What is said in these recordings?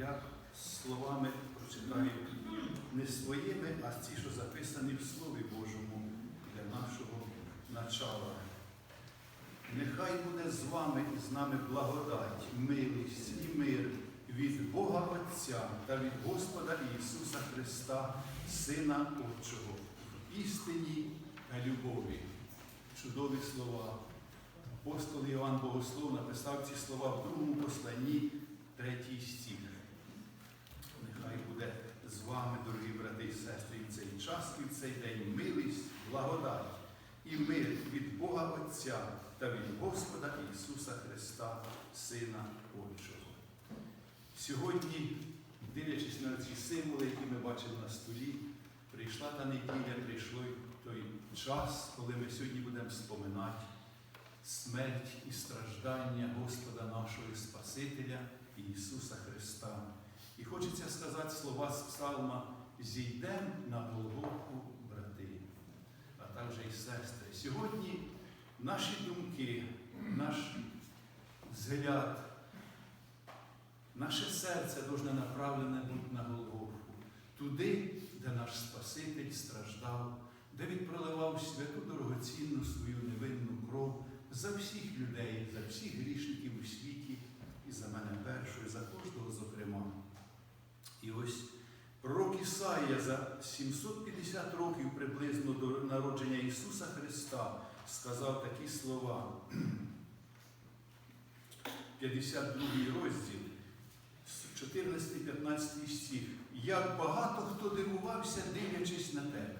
я словами прочитаю не своїми, а ті, що записані в Слові Божому для нашого начала. Нехай буде з вами і з нами благодать, милість і мир від Бога Отця та від Господа Ісуса Христа, Сина Отчого, в істині та любові. Чудові слова. Апостол Іоанн Богослов написав ці слова в другому посланні, третій стих. З вами, дорогі брати і сестри, в цей час і в цей день милість, благодать і мир від Бога Отця та від Господа Ісуса Христа, Сина Отчого. Сьогодні, дивлячись на ці символи, які ми бачимо на столі, прийшла та неділя, прийшло той час, коли ми сьогодні будемо споминати смерть і страждання Господа нашого Спасителя Ісуса Христа. І хочеться сказати слова з псалма зійдем на Голгофу, брати, а також і сестри. Сьогодні наші думки, наш взгляд, наше серце должне направлене бути на Голгофу, туди, де наш Спаситель страждав, де він проливав святу дорогоцінну свою невинну кров за всіх людей, за всіх грішників у світі, і за мене першою, за кожного зокрема. І ось пророк Ісаїя за 750 років приблизно до народження Ісуса Христа сказав такі слова. 52 розділ, 14-15 стих. Як багато хто дивувався, дивлячись на тебе.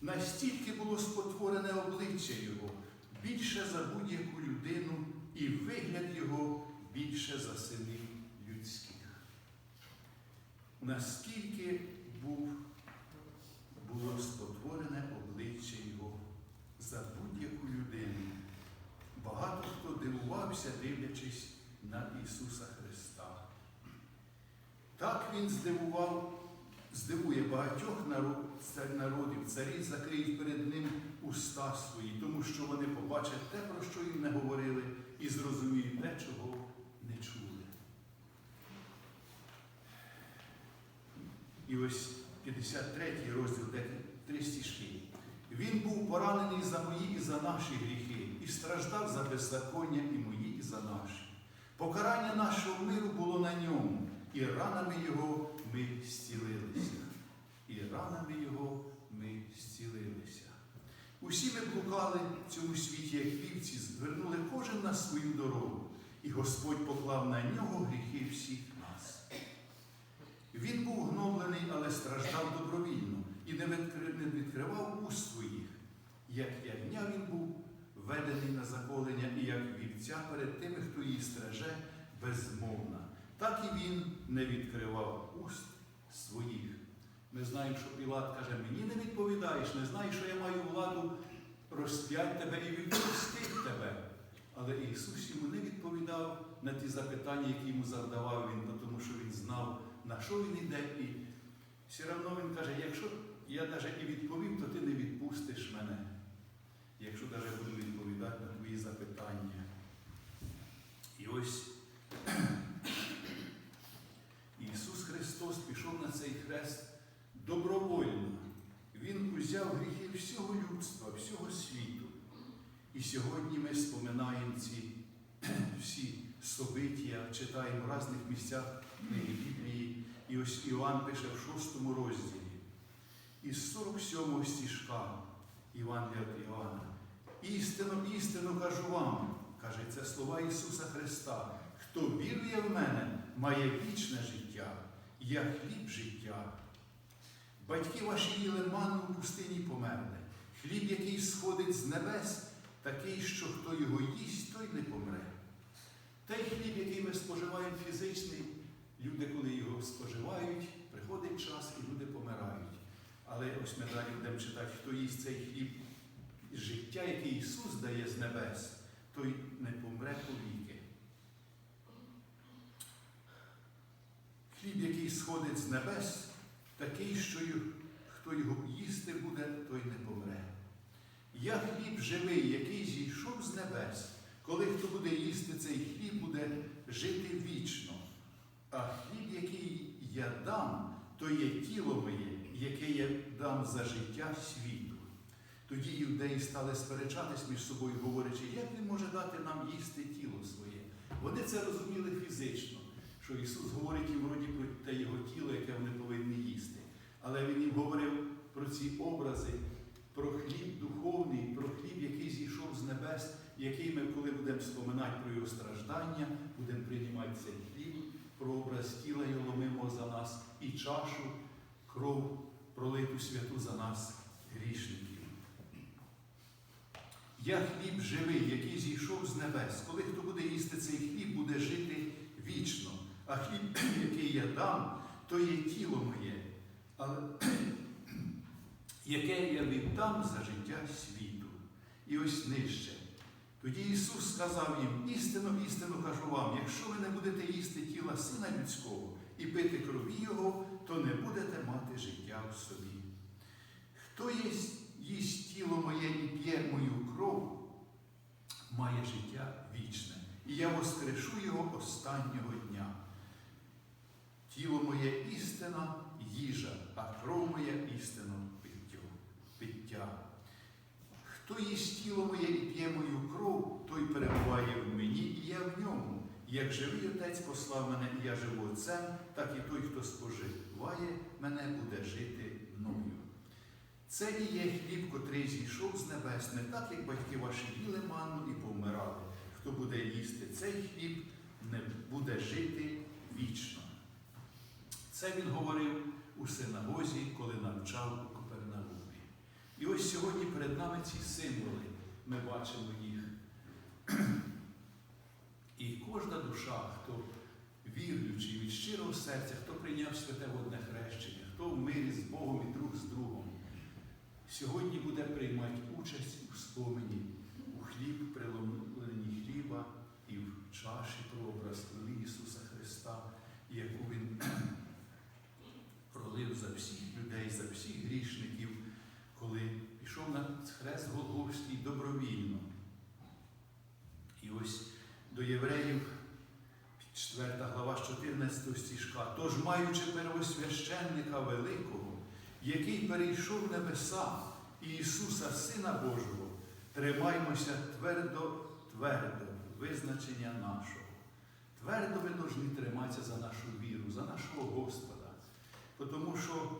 Настільки було спотворене обличчя Його, більше за будь-яку людину, і вигляд його більше за людських. Наскільки був, було спотворене обличчя Його за будь-яку людину. Багато хто дивувався, дивлячись на Ісуса Христа. Так Він здивував, здивує багатьох народів, царі закриють перед Ним уста свої, тому що вони побачать те, про що їм не говорили, і зрозуміють те, чого не чули. І ось 53 розділ, де три стішки. Він був поранений за мої і за наші гріхи, і страждав за беззаконня і мої, і за наші. Покарання нашого миру було на ньому, і ранами його ми зцілилися. І ранами його ми зцілилися. Усі ми блукали в цьому світі, як вівці, звернули кожен на свою дорогу, і Господь поклав на нього гріхи всіх. Він був гноблений, але страждав добровільно і не відкривав уст своїх. Як ягня він був введений на заколення, і як вівця перед тими, хто її стреже, безмовна. Так і він не відкривав уст своїх. Ми знаємо, що Пілат каже, мені не відповідаєш, не знаєш, що я маю владу розп'ять тебе і відпустити тебе. Але Ісус йому не відповідав на ті запитання, які йому завдавав він, тому що він знав, на що він йде. І все одно він каже, якщо я навіть і відповім, то ти не відпустиш мене. Якщо навіть буду відповідати на твої запитання. І ось Ісус Христос пішов на цей хрест добровольно. Він узяв гріхи всього людства, всього світу. І сьогодні ми споминаємо ці всі собиття, читаємо в різних місцях книги Біблії. І ось Іоанн пише в шостому розділі. Із 47 стішка Івангелія від Іоанна. Істину, істину кажу вам, каже, це слова Ісуса Христа. Хто вірує в мене, має вічне життя, я хліб життя. Батьки ваші їли манну в пустині померли. Хліб, який сходить з небес, такий, що хто його їсть, той не помре. Той хліб, який ми споживаємо фізичний, люди, коли його споживають, приходить час і люди помирають. Але ось ми далі будемо читати, хто їсть цей хліб життя, яке Ісус дає з небес, той не помре повіки. Хліб, який сходить з небес, такий, що хто його їсти буде, той не помре. Я хліб живий, який зійшов з небес. Коли хто буде їсти цей хліб, буде жити вічно. А хліб, який я дам, то є тіло моє, яке я дам за життя світу. Тоді іудеї стали сперечатись між собою, говорячи, як він може дати нам їсти тіло своє. Вони це розуміли фізично, що Ісус говорить їм вроді про те його тіло, яке вони повинні їсти. Але Він їм говорив про ці образи, про хліб духовний, про хліб, який зійшов з небес, який ми, коли будемо споминати про його страждання, будемо приймати цей хліб, про образ тіла його ломимо за нас і чашу, кров пролиту святу за нас, грішників. Я хліб живий, який зійшов з небес. Коли хто буде їсти цей хліб, буде жити вічно. А хліб, який я дам, то є тіло моє, але яке я віддам за життя світу. І ось нижче. Тоді Ісус сказав їм, істину, істину кажу вам, якщо ви не будете їсти тіла Сина Людського і пити крові Його, то не будете мати життя в собі. Хто їсть, їсть тіло моє і п'є мою кров, має життя вічне, і я воскрешу його останнього дня. Тіло моє істина їжа, а кров моя істина. Хто їсть тіло моє і п'є мою кров, той перебуває в мені, і я в ньому. Як живий отець послав мене, і я живу отцем, так і той, хто споживає мене, буде жити мною. Це і є хліб, котрий зійшов з небес, не так, як батьки ваші їли манну і повмирали. Хто буде їсти цей хліб, не буде жити вічно. Це він говорив у синагозі, коли навчав. І ось сьогодні перед нами ці символи, ми бачимо їх. І кожна душа, хто віруючий від щирого серця, хто прийняв святе водне хрещення, хто в мирі з Богом і друг з другом, сьогодні буде приймати участь у спомені, у хліб, приломленні хліба і в чаші про образ крові Ісуса Христа, яку Він пролив за всіх людей, за всіх грішників, коли пішов на хрест Голгофський добровільно. І ось до євреїв, 4 глава 14 стіжка, тож маючи первосвященника великого, який перейшов небеса Ісуса, Сина Божого, тримаймося твердо, твердо визначення нашого. Твердо ми повинні триматися за нашу віру, за нашого Господа. Тому що,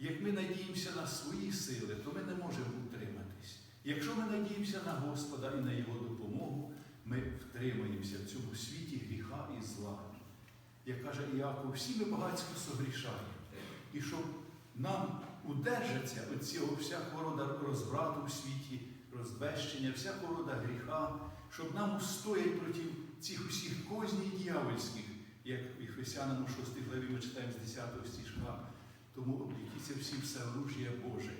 як ми надіємося на свої сили, то ми не можемо утриматись. Якщо ми надіємося на Господа і на Його допомогу, ми втримаємося в цьому світі гріха і зла. Як каже Іаков, всі ми багатсько согрішаємо. І щоб нам удержатися від цього всякого роду розврату в світі, розбещення, всякого роду гріха, щоб нам устояти проти цих усіх козній дьявольських, як в Ефесянам 6 главі ми читаємо з 10 стіжка, тому облікіться всі все оружія Боже.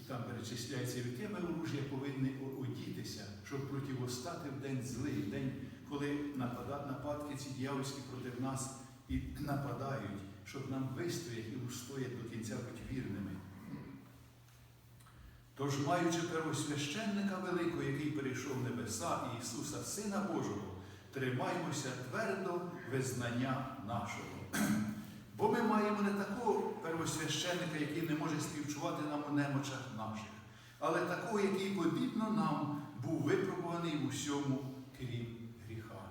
І там перечисляється, в яке ми оружія повинні одітися, щоб противостати в день злий, в день, коли нападки ці дьявольські проти нас і нападають, щоб нам вистояти і устояти до кінця бути вірними. Тож, маючи первосвященника великого, який перейшов в небеса Ісуса, Сина Божого, тримаймося твердо визнання нашого. Бо ми маємо не такого первосвященника, який не може співчувати нам у немочах наших, але такого, який подібно нам був випробуваний у всьому, крім гріха.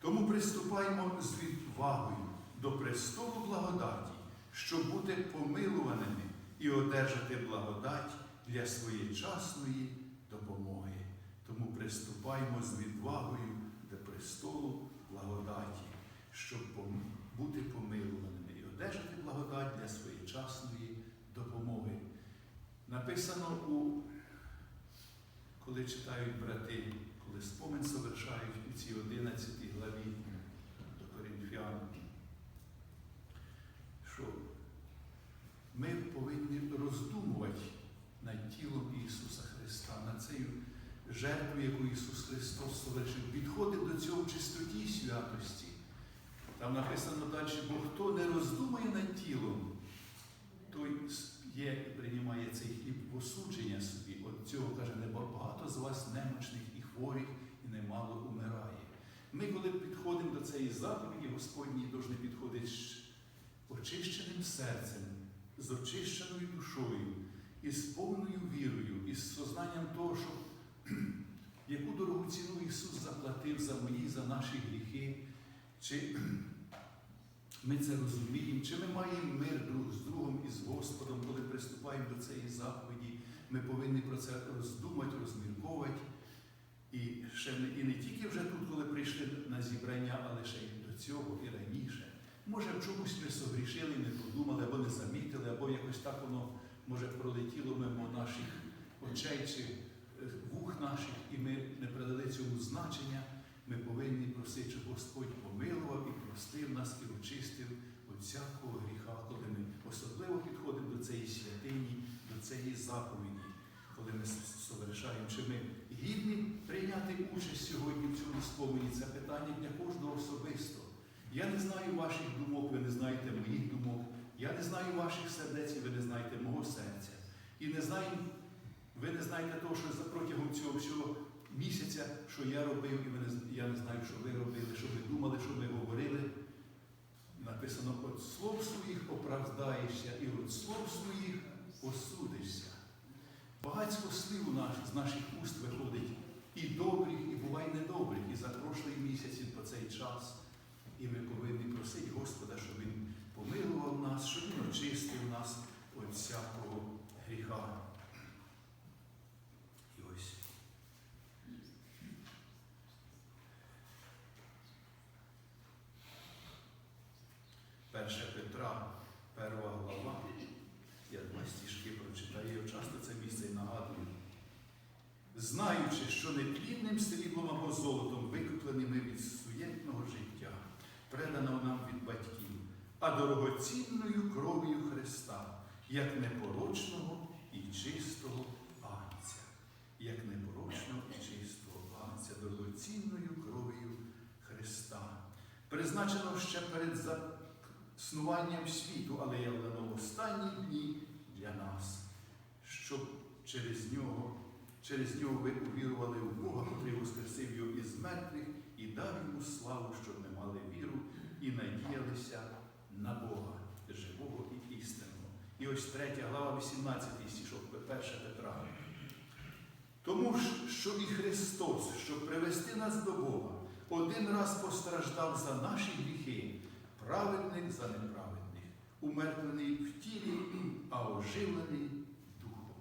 Тому приступаємо з відвагою до престолу благодаті, щоб бути помилуваними і одержати благодать для своєчасної допомоги. Тому приступаємо з відвагою до престолу благодаті, щоб бути помилуваними і одержати благодать для своєчасної допомоги. Написано, у, коли читають брати, коли спомин совершають у цій 11 главі до Корінфян, що ми повинні роздумувати над тілом Ісуса Христа, над цією жертвою, яку Ісус Христос совершив, підходить до цього чистоті і святості. Там написано далі, бо хто не роздумує над тілом, той є, і приймає цей хліб в осудження собі. От цього каже, не багато з вас немочних і хворих, і немало умирає. Ми, коли підходимо до цієї заповіді Господній повинні підходити з очищеним серцем, з очищеною душою, із повною вірою, із сознанням того, що яку дорогу ціну Ісус заплатив за мої, за наші гріхи. Чи ми це розуміємо, чи ми маємо мир друг з другом і з Господом, коли приступаємо до цієї заповіді, ми повинні про це роздумати, розмірковувати. І ще не, і не тільки вже тут, коли прийшли на зібрання, але ще й до цього, і раніше. Може, в чомусь ми согрішили, не подумали, або не замітили, або якось так воно може пролетіло мимо наших очей чи е, вух наших, і ми не придали цьому значення. Ми повинні просити, щоб Господь помилував і простив нас, і очистив від всякого гріха, коли ми особливо підходимо до цієї святині, до цієї заповіді, коли ми совершаємо, чи ми гідні прийняти участь сьогодні в цьому спомені. Це питання для кожного особисто. Я не знаю ваших думок, ви не знаєте моїх думок. Я не знаю ваших сердець, ви не знаєте мого серця. І не знаю, ви не знаєте того, що протягом цього всього місяця, що я робив, і ви я не знаю, що ви робили, що ви думали, що ви говорили. Написано, от слов своїх оправдаєшся, і от слов своїх осудишся. Багатько слів наш, з наших уст виходить і добрих, і буває недобрих. І за прошлий місяць, і по цей час. І ми повинні просити Господа, щоб Він помилував нас, щоб Він очистив нас від всякого гріха. І ось. Перша Петра, перша глава. Я два стішки прочитаю, я часто це місце й нагадую. Знаючи, що неплідним сріблом або золотом викупленими від суєтного життя, преданого нам від батьків, а дорогоцінною кров'ю Христа, як непорочного і чистого агнця, як непорочного і чистого агнця, дорогоцінною кров'ю Христа, призначеного ще перед заснуванням світу, але явлено в останні дні для нас, щоб через нього. Через нього ви увірували в Бога, котрий воскресив його із мертвих і дав йому славу, щоб ми мали віру і надіялися на Бога, живого і істинного. І ось 3 глава, 18 стішок, 1 Петра. Тому що і Христос, щоб привести нас до Бога, один раз постраждав за наші гріхи, праведник за неправедних, умертвений в тілі, а оживлений духом.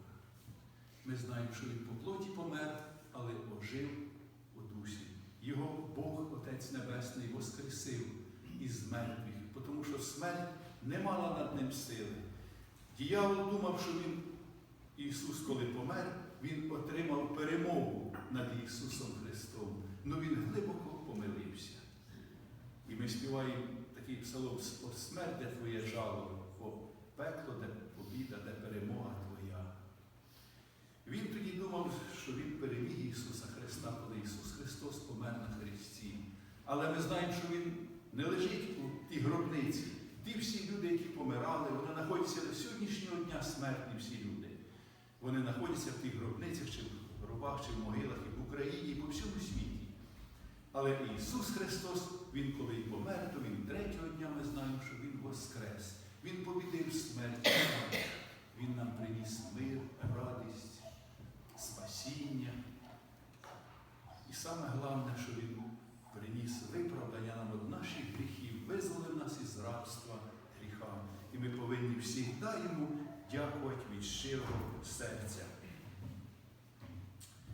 Ми знаємо, що він по плоті помер, але ожив у дусі. Його Бог, Отець Небесний, воскресив із мертвих, тому що смерть не мала над ним сили. Діявол думав, що він, Ісус, коли помер, Він отримав перемогу над Ісусом Христом. але Він глибоко помилився. І ми співаємо такий псалом «О де твоє жало, о пекло, де побіда, де перемога твоя. Він тоді думав, що він переміг Ісуса Христа, коли Ісус Христос помер на Христі. Але ми знаємо, що Він не лежить у тій гробниці. Ті всі люди, які помирали, вони знаходяться до сьогоднішнього дня смертні всі люди. Вони знаходяться в тих гробницях, чи в гробах, чи в могилах, і в Україні, і по всьому світі. Але Ісус Христос, Він коли й помер, то Він третього дня ми знаємо, що Він воскрес. Він побідив смерть. Він нам приніс мир, радість, спасіння. І саме головне, що Він приніс виправдання нам від наших гріхів, визволив нас із рабства гріха. І ми повинні всі йому дякувати від щирого серця.